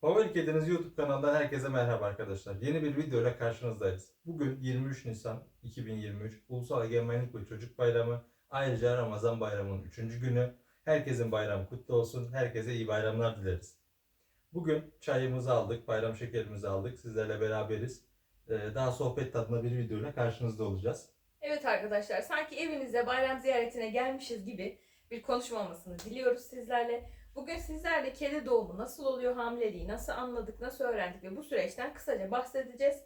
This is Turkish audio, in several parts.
Favori Kediniz YouTube kanalından herkese merhaba arkadaşlar. Yeni bir video ile karşınızdayız. Bugün 23 Nisan 2023 Ulusal Egemenlik ve Çocuk Bayramı. Ayrıca Ramazan Bayramı'nın 3. günü. Herkesin bayramı kutlu olsun. Herkese iyi bayramlar dileriz. Bugün çayımızı aldık, bayram şekerimizi aldık. Sizlerle beraberiz. Ee, Daha sohbet tadında bir video ile karşınızda olacağız. Evet arkadaşlar sanki evinize bayram ziyaretine gelmişiz gibi bir konuşma olmasını diliyoruz sizlerle. Bugün sizlerle kedi doğumu nasıl oluyor, hamileliği nasıl anladık, nasıl öğrendik ve bu süreçten kısaca bahsedeceğiz.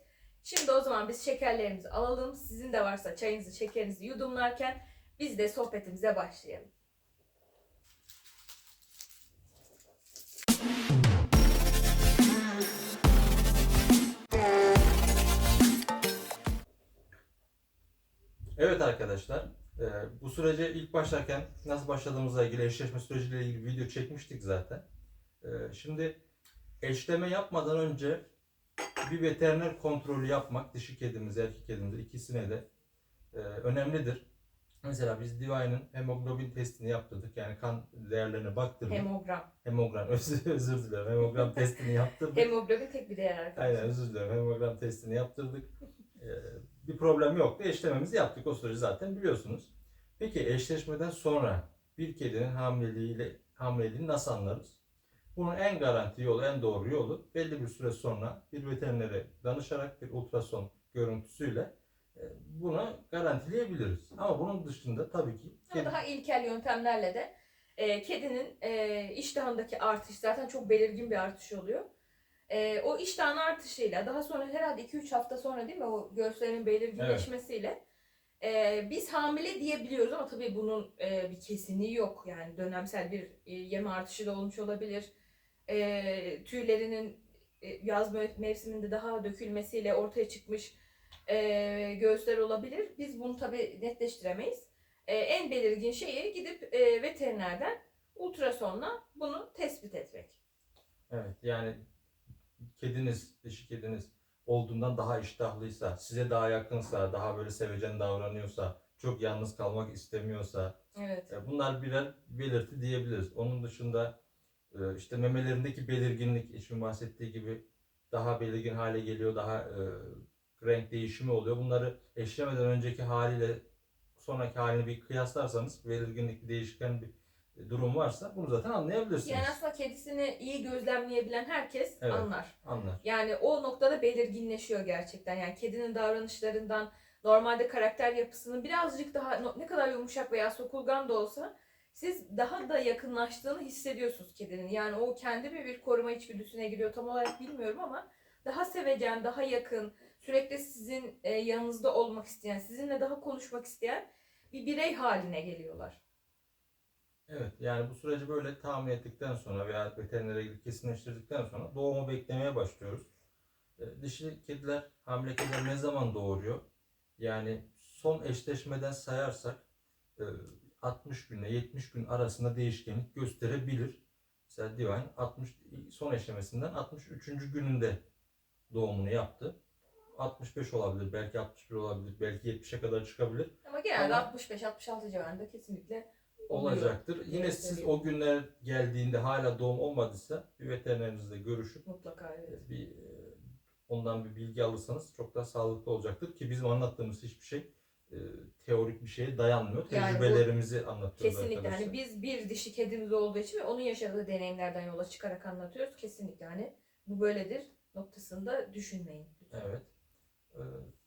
Şimdi o zaman biz şekerlerimizi alalım. Sizin de varsa çayınızı, şekerinizi yudumlarken biz de sohbetimize başlayalım. Evet arkadaşlar, e, bu sürece ilk başlarken nasıl başladığımızla ilgili eşleşme süreciyle ilgili video çekmiştik zaten. E, Şimdi eşleme yapmadan önce bir veteriner kontrolü yapmak dişi kedimiz, erkek kedimiz ikisine de e, önemlidir. Mesela biz Divine'ın hemoglobin testini yaptırdık. Yani kan değerlerine baktırdık. Hemogram. Hemogram, özür, özür dilerim. Hemogram testini yaptırdık. Hemoglobin tek bir değer arkadaşlar. Aynen özür dilerim. Hemogram testini yaptırdık. Ee, bir problem yoktu. Eşlememizi yaptık. O süreci zaten biliyorsunuz. Peki eşleşmeden sonra bir kedinin hamileliğiyle hamileliğini nasıl anlarız? Bunun en garanti yolu, en doğru yolu belli bir süre sonra bir veterinere danışarak bir ultrason görüntüsüyle e, bunu garantileyebiliriz. Ama bunun dışında tabii ki kedi- daha ilkel yöntemlerle de e, kedinin e, iştahındaki artış zaten çok belirgin bir artış oluyor. E, o iştahın artışıyla daha sonra herhalde 2-3 hafta sonra değil mi o göğüslerin belirginleşmesiyle e, biz hamile diyebiliyoruz ama tabii bunun e, bir kesinliği yok. Yani dönemsel bir e, yeme artışı da olmuş olabilir. E, tüylerinin e, yaz mev- mevsiminde daha dökülmesiyle ortaya çıkmış e, göğüsler olabilir. Biz bunu tabii netleştiremeyiz. E, en belirgin şeyi gidip e, veterinerden ultrasonla bunu tespit etmek. Evet yani kediniz, dişi kediniz olduğundan daha iştahlıysa, size daha yakınsa, daha böyle sevecen davranıyorsa, çok yalnız kalmak istemiyorsa Evet. e, bunlar birer belirti diyebiliriz. Onun dışında e, işte memelerindeki belirginlik, işin bahsettiği gibi daha belirgin hale geliyor, daha e, renk değişimi oluyor. Bunları eşlemeden önceki haliyle sonraki halini bir kıyaslarsanız belirginlik, değişken bir durum varsa bunu zaten anlayabilirsiniz. Yani aslında kedisini iyi gözlemleyebilen herkes Evet. anlar. Anlar. Yani o noktada belirginleşiyor gerçekten. Yani kedinin davranışlarından, normalde karakter yapısının birazcık daha ne kadar yumuşak veya sokulgan da olsa siz daha da yakınlaştığını hissediyorsunuz kedinin. Yani o kendi mi bir koruma içgüdüsüne giriyor tam olarak bilmiyorum ama daha sevecen, daha yakın, sürekli sizin e, yanınızda olmak isteyen, sizinle daha konuşmak isteyen bir birey haline geliyorlar. Evet yani bu süreci böyle tahmin ettikten sonra veya veterinere gidip kesinleştirdikten sonra doğumu beklemeye başlıyoruz. E, Dişi kediler, hamile kediler ne zaman doğuruyor? Yani son eşleşmeden sayarsak e, 60 günle 70 gün arasında değişkenlik gösterebilir. Mesela Divine 60 son eşlemesinden 63. gününde doğumunu yaptı. 65 olabilir, belki 61 olabilir, belki 70'e kadar çıkabilir. Ama genelde Ama- 65-66 civarında kesinlikle oluyor. olacaktır. Yine Evet, siz tabii. o günler geldiğinde hala doğum olmadıysa bir veterinerinizle görüşüp Mutlaka evet. bir e, ondan bir bilgi alırsanız çok daha sağlıklı olacaktır ki bizim anlattığımız hiçbir şey e, teorik bir şeye dayanmıyor. Yani Tecrübelerimizi anlatıyoruz Kesinlikle arkadaşlar. hani biz bir dişi kedimiz olduğu için ve onun yaşadığı deneyimlerden yola çıkarak anlatıyoruz. Kesinlikle hani bu böyledir noktasında düşünmeyin. Evet. E,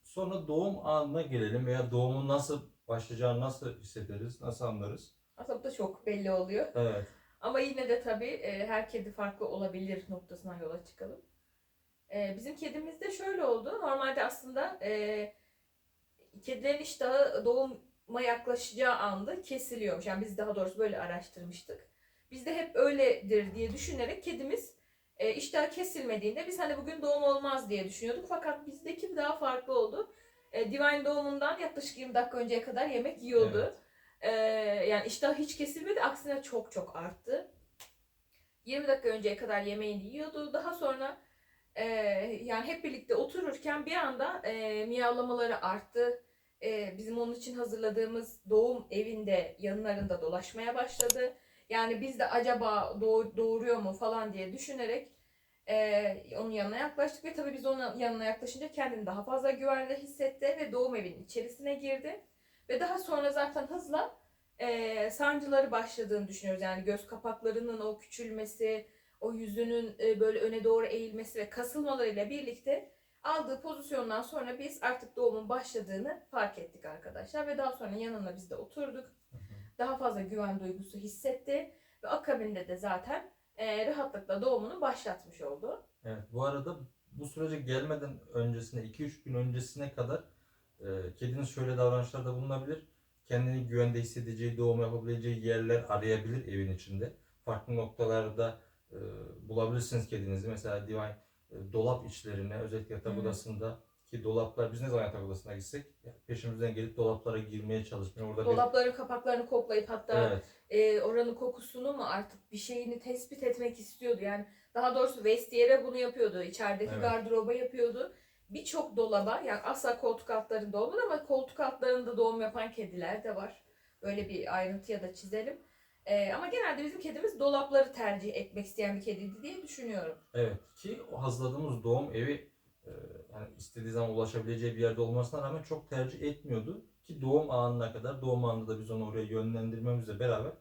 sonra doğum anına gelelim veya doğumun nasıl başlayacağını nasıl hissederiz, nasıl anlarız? Aslında bu da çok belli oluyor. Evet. Ama yine de tabii e, her kedi farklı olabilir noktasından yola çıkalım. E, bizim kedimizde şöyle oldu. Normalde aslında e, kedilerin iştahı doğuma yaklaşacağı anda kesiliyormuş. Yani biz daha doğrusu böyle araştırmıştık. Biz de hep öyledir diye düşünerek kedimiz e, iştahı kesilmediğinde biz hani bugün doğum olmaz diye düşünüyorduk. Fakat bizdeki daha farklı oldu. E, Divine doğumundan yaklaşık 20 dakika önceye kadar yemek yiyordu. Evet. Ee, yani iştah hiç kesilmedi. Aksine çok çok arttı. 20 dakika önceye kadar yemeğini yiyordu. Daha sonra e, yani hep birlikte otururken bir anda e, miyavlamaları arttı. E, bizim onun için hazırladığımız doğum evinde yanlarında dolaşmaya başladı. Yani biz de acaba doğ- doğuruyor mu falan diye düşünerek Ee, onun yanına yaklaştık ve tabii biz onun yanına yaklaşınca kendini daha fazla güvende hissetti ve doğum evinin içerisine girdi. Ve daha sonra zaten hızla e, sancıları başladığını düşünüyoruz. Yani göz kapaklarının o küçülmesi, o yüzünün e, böyle öne doğru eğilmesi ve kasılmalarıyla birlikte aldığı pozisyondan sonra biz artık doğumun başladığını fark ettik arkadaşlar. Ve daha sonra yanına biz de oturduk. Daha fazla güven duygusu hissetti. Ve akabinde de zaten e, rahatlıkla doğumunu başlatmış oldu. Evet, bu arada bu sürece gelmeden öncesine 2-3 gün öncesine kadar e, kedinin şöyle davranışlarda bulunabilir. Kendini güvende hissedeceği, doğum yapabileceği yerler arayabilir evin içinde. Farklı noktalarda e, bulabilirsiniz kedinizi. Mesela Divine e, dolap içlerine, özellikle yatak odasında ki dolaplar, biz ne zaman yatak odasına gitsek peşimizden gelip dolaplara girmeye çalışmıyor. Orada Dolapların kapaklarını koklayıp bir... hatta Evet, e, oranın kokusunu mu artık bir şeyini tespit etmek istiyordu. Yani daha doğrusu vestiyere bunu yapıyordu. İçerideki Evet. gardıroba yapıyordu. Birçok dolaba yani asla koltuk altlarında olmadı ama koltuk altlarında doğum yapan kediler de var. Böyle bir ayrıntıya da çizelim. E, ama genelde bizim kedimiz dolapları tercih etmek isteyen bir kediydi diye düşünüyorum. Evet ki o hazırladığımız doğum evi e, yani istediği zaman ulaşabileceği bir yerde olmasına rağmen çok tercih etmiyordu. Ki doğum anına kadar doğum anında da biz onu oraya yönlendirmemizle beraber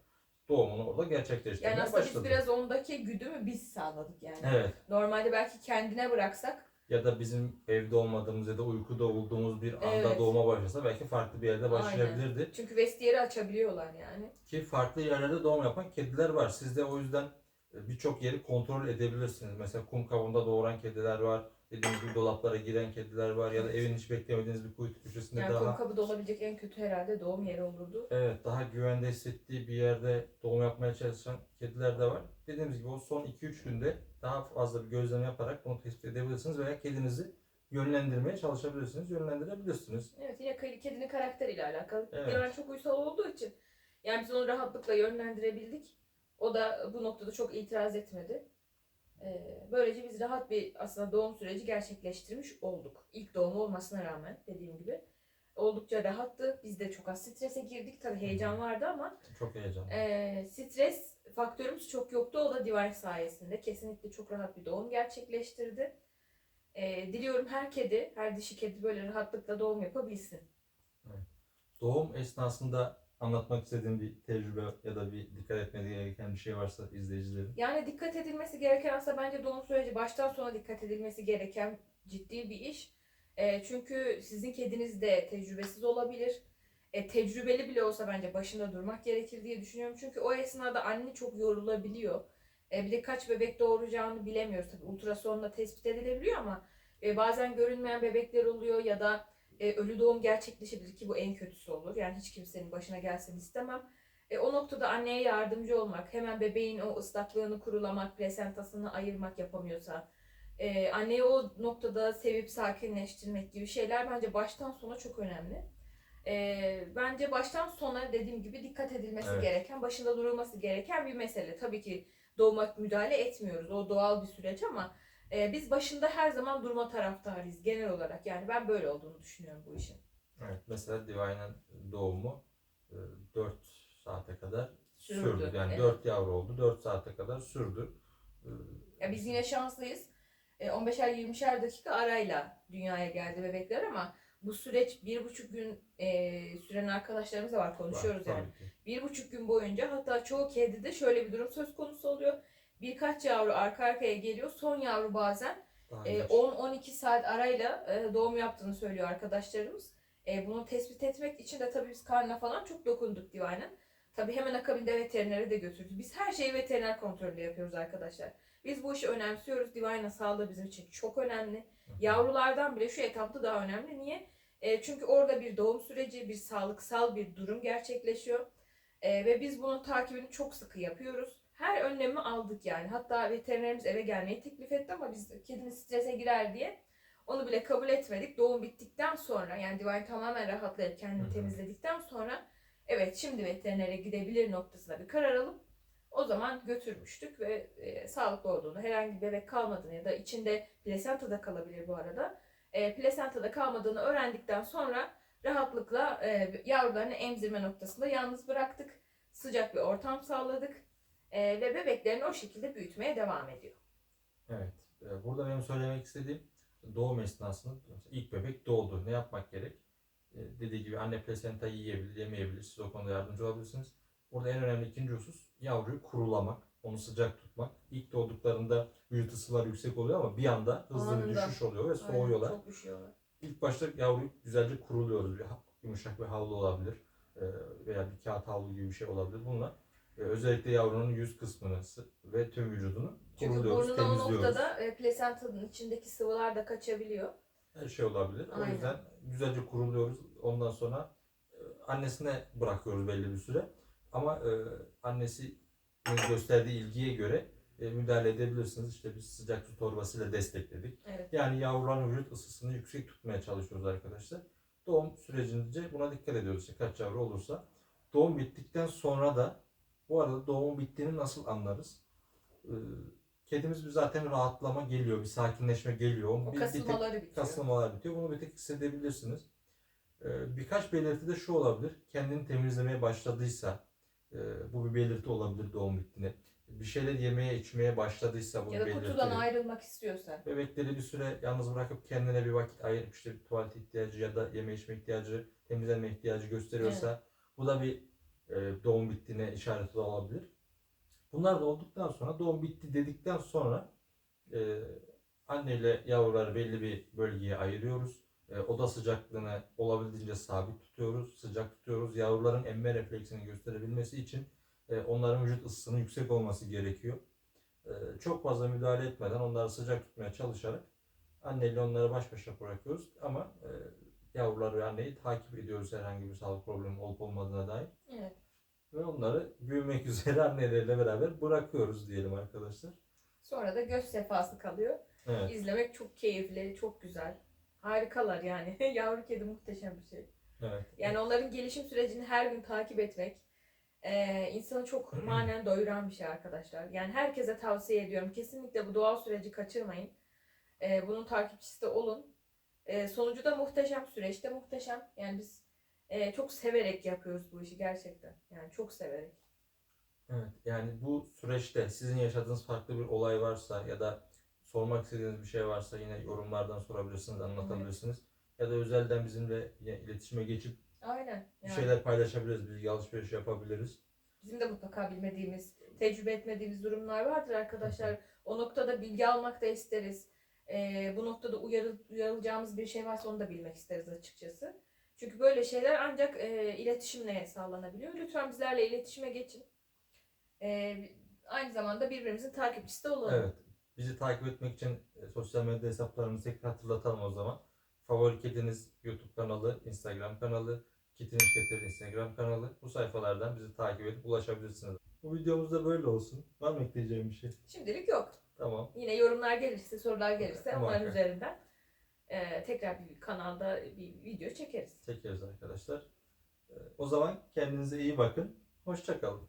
doğumunu orada gerçekleştirmeye Yani aslında başladı. biz biraz ondaki güdümü biz sağladık yani. Evet. Normalde belki kendine bıraksak Ya da bizim evde olmadığımız ya da uykuda olduğumuz bir anda Evet. doğuma başlasa belki farklı bir yerde başlayabilirdi. çünkü vestiyeri açabiliyorlar yani. Ki farklı yerlerde doğum yapan kediler var. Siz de o yüzden e, birçok yeri kontrol edebilirsiniz. Mesela kum kabuğunda doğuran kediler var. Dediğimiz gibi dolaplara giren kediler var. Ya da evin hiç beklemediğiniz bir kuytu köşesinde Yani daha... kum kabı da olabilecek en kötü herhalde doğum yeri olurdu. Evet, daha güvende hissettiği bir yerde doğum yapmaya çalışan kediler de var. Dediğimiz gibi o son 2-3 günde daha fazla bir gözlem yaparak bunu tespit edebilirsiniz veya kedinizi yönlendirmeye çalışabilirsiniz, yönlendirebilirsiniz. Evet yine kedi- kedinin karakteriyle alakalı. Evet. Çok uysal olduğu için yani biz onu rahatlıkla yönlendirebildik. O da bu noktada çok itiraz etmedi. Ee, böylece biz rahat bir aslında doğum süreci gerçekleştirmiş olduk. İlk doğum olmasına rağmen dediğim gibi. Oldukça rahattı. Biz de çok az strese girdik. Tabii heyecan vardı ama Çok heyecanlı. Ee, stres faktörümüz çok yoktu. O da Divine sayesinde. Kesinlikle çok rahat bir doğum gerçekleştirdi. Ee, diliyorum her kedi, her dişi kedi böyle rahatlıkla doğum yapabilsin. Doğum esnasında anlatmak istediğim bir tecrübe ya da bir dikkat etmesi gereken bir şey varsa izleyicilerin. Yani dikkat edilmesi gereken aslında bence doğum süreci baştan sona dikkat edilmesi gereken ciddi bir iş. Ee, çünkü sizin kediniz de tecrübesiz olabilir. E, tecrübeli bile olsa bence başında durmak gerekir diye düşünüyorum. Çünkü o esnada anne çok yorulabiliyor. E, bir de kaç bebek doğuracağını bilemiyoruz. Tabii ultrasonla tespit edilebiliyor ama e, bazen görünmeyen bebekler oluyor ya da e, ölü doğum gerçekleşebilir ki bu en kötüsü olur. Yani hiç kimsenin başına gelsin istemem. E, o noktada anneye yardımcı olmak, hemen bebeğin o ıslaklığını kurulamak, plasentasını ayırmak yapamıyorsa, e, anneyi o noktada sevip sakinleştirmek gibi şeyler bence baştan sona çok önemli. E, bence baştan sona dediğim gibi dikkat edilmesi Evet. gereken, başında durulması gereken bir mesele. Tabii ki doğuma müdahale etmiyoruz, o doğal bir süreç ama e, biz başında her zaman durma taraftarıyız genel olarak. Yani ben böyle olduğunu düşünüyorum bu işin. Evet, mesela Divine'ın doğumu 4 saate kadar sürdü. Sürdü, Yani evet. 4 yavru oldu, 4 saate kadar sürdü. Ya biz yine şanslıyız. E, 15'er 20'şer dakika arayla dünyaya geldi bebekler ama bu süreç bir buçuk gün e, süren arkadaşlarımız da var konuşuyoruz var, yani. ki. Bir buçuk gün boyunca hatta çoğu kedide şöyle bir durum söz konusu oluyor. Birkaç yavru arka arkaya geliyor. Son yavru bazen e, geç. 10-12 saat arayla e, doğum yaptığını söylüyor arkadaşlarımız. E, bunu tespit etmek için de tabii biz karnına falan çok dokunduk Divan'ın. Tabii hemen akabinde veterinere de götürdük. Biz her şeyi veteriner kontrolü yapıyoruz arkadaşlar. Biz bu işi önemsiyoruz. Divan'ın sağlığı bizim için çok önemli. Yavrulardan bile şu etapta daha önemli. Niye? E, çünkü orada bir doğum süreci, bir sağlıksal bir durum gerçekleşiyor. E, ve biz bunun takibini çok sıkı yapıyoruz. Her önlemi aldık yani. Hatta veterinerimiz eve gelmeyi teklif etti ama biz kedimiz strese girer diye onu bile kabul etmedik. Doğum bittikten sonra yani Divine tamamen rahatlayıp kendini temizledikten sonra evet şimdi veterinere gidebilir noktasına bir karar alıp o zaman götürmüştük ve e, sağlıklı olduğunu, herhangi bir bebek kalmadığını ya da içinde plasenta da kalabilir bu arada. E, plasenta da kalmadığını öğrendikten sonra rahatlıkla e, yavrularını emzirme noktasında yalnız bıraktık. Sıcak bir ortam sağladık. E, ve bebeklerini o şekilde büyütmeye devam ediyor. Evet. E, Burada benim söylemek istediğim doğum esnasında ilk bebek doğdu. Ne yapmak gerek? E, Dediği gibi anne plasenta yiyebilir, yemeyebilir. Siz o konuda yardımcı olabilirsiniz. Burada en önemli ikinci husus yavruyu kurulamak, onu sıcak tutmak. İlk doğduklarında vücut ısıları yüksek oluyor ama bir anda hızlı bir düşüş oluyor ve Aynen, soğuyorlar. Çok üşüyorlar. İlk başta yavruyu güzelce kuruluyoruz. Bir yumuşak bir havlu olabilir e, veya bir kağıt havlu gibi bir şey olabilir. Bununla e, özellikle yavrunun yüz kısmını ve tüm vücudunu Çünkü kuruluyoruz, burnuna o noktada e, plasentanın içindeki sıvılar da kaçabiliyor. Her şey olabilir. O Aynen. yüzden güzelce kuruluyoruz. Ondan sonra annesine bırakıyoruz belli bir süre. Ama e, annesinin gösterdiği ilgiye göre e, müdahale edebilirsiniz. İşte biz sıcak su torbasıyla destekledik. Evet. Yani yavruların vücut ısısını yüksek tutmaya çalışıyoruz arkadaşlar. Doğum sürecince buna dikkat ediyoruz işte kaç yavru olursa. Doğum bittikten sonra da bu arada doğum bittiğini nasıl anlarız? Ee, kedimiz bir zaten rahatlama geliyor, bir sakinleşme geliyor. O bir, bir tek kasılmaları bitiyor. kasılmalar bitiyor. Bunu bir tek hissedebilirsiniz. Ee, birkaç belirti de şu olabilir. Kendini temizlemeye başladıysa bu bir belirti olabilir doğum bittiğini. Bir şeyler yemeye içmeye başladıysa bu Ya bir da belirti. kutudan ayrılmak istiyorsa. Bebekleri bir süre yalnız bırakıp kendine bir vakit ayırıp işte bir tuvalet ihtiyacı ya da yeme içme ihtiyacı, temizlenme ihtiyacı gösteriyorsa bu da bir e, doğum bittiğine işaret olabilir. Bunlar da olduktan sonra doğum bitti dedikten sonra e, anne ile yavruları belli bir bölgeye ayırıyoruz. E, oda sıcaklığını olabildiğince sabit tutuyoruz, sıcak tutuyoruz. Yavruların emme refleksini gösterebilmesi için e, onların vücut ısısının yüksek olması gerekiyor. E, çok fazla müdahale etmeden onları sıcak tutmaya çalışarak anneyle onları baş başa bırakıyoruz. Ama e, yavruları ve anneyi takip ediyoruz herhangi bir sağlık problemi olup olmadığına dair. Evet. Ve onları büyümek üzere anneleriyle beraber bırakıyoruz diyelim arkadaşlar. Sonra da göz sefası kalıyor. Evet. İzlemek çok keyifli, çok güzel. Harikalar yani. Yavru kedi muhteşem bir şey. Evet. Yani onların gelişim sürecini her gün takip etmek eee, insanı çok manen doyuran bir şey arkadaşlar. Yani herkese tavsiye ediyorum. Kesinlikle bu doğal süreci kaçırmayın. Eee, bunun takipçisi de olun. Eee, sonucu da muhteşem süreçte muhteşem. Yani biz eee, çok severek yapıyoruz bu işi gerçekten. Yani çok severek. Evet. Yani bu süreçte sizin yaşadığınız farklı bir olay varsa ya da sormak istediğiniz bir şey varsa yine yorumlardan sorabilirsiniz, anlatabilirsiniz. Ya da özelden bizimle iletişime geçip Aynen. bir Yani şeyler paylaşabiliriz, bilgi alışveriş yapabiliriz. bizim de mutlaka bilmediğimiz, tecrübe etmediğimiz durumlar vardır arkadaşlar. O noktada bilgi almak da isteriz. Eee, bu noktada uyarı, uyarılacağımız bir şey varsa onu da bilmek isteriz açıkçası. Çünkü böyle şeyler ancak eee, iletişimle sağlanabiliyor. Lütfen bizlerle iletişime geçin. Eee, aynı zamanda birbirimizin takipçisi de olalım. Evet. Bizi takip etmek için e, sosyal medya hesaplarımızı tekrar hatırlatalım o zaman. Favori kediniz YouTube kanalı, Instagram kanalı, Kitin İşketir Instagram kanalı. Bu sayfalardan bizi takip edip ulaşabilirsiniz. Bu videomuz da böyle olsun. Var mı ekleyeceğim bir şey? Şimdilik yok. Tamam. Yine yorumlar gelirse, sorular gelirse onların Muhakkak. üzerinden eee, tekrar bir kanalda bir video çekeriz. Çekeriz arkadaşlar. E, O zaman kendinize iyi bakın. Hoşçakalın.